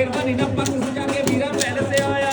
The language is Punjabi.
ਮਿਹਰਬਾਨੀ ਨਾਲ ਪੱਗ ਸਜਾ ਕੇ ਵੀਰਾ ਪੈਰ ਤੇ ਆਇਆ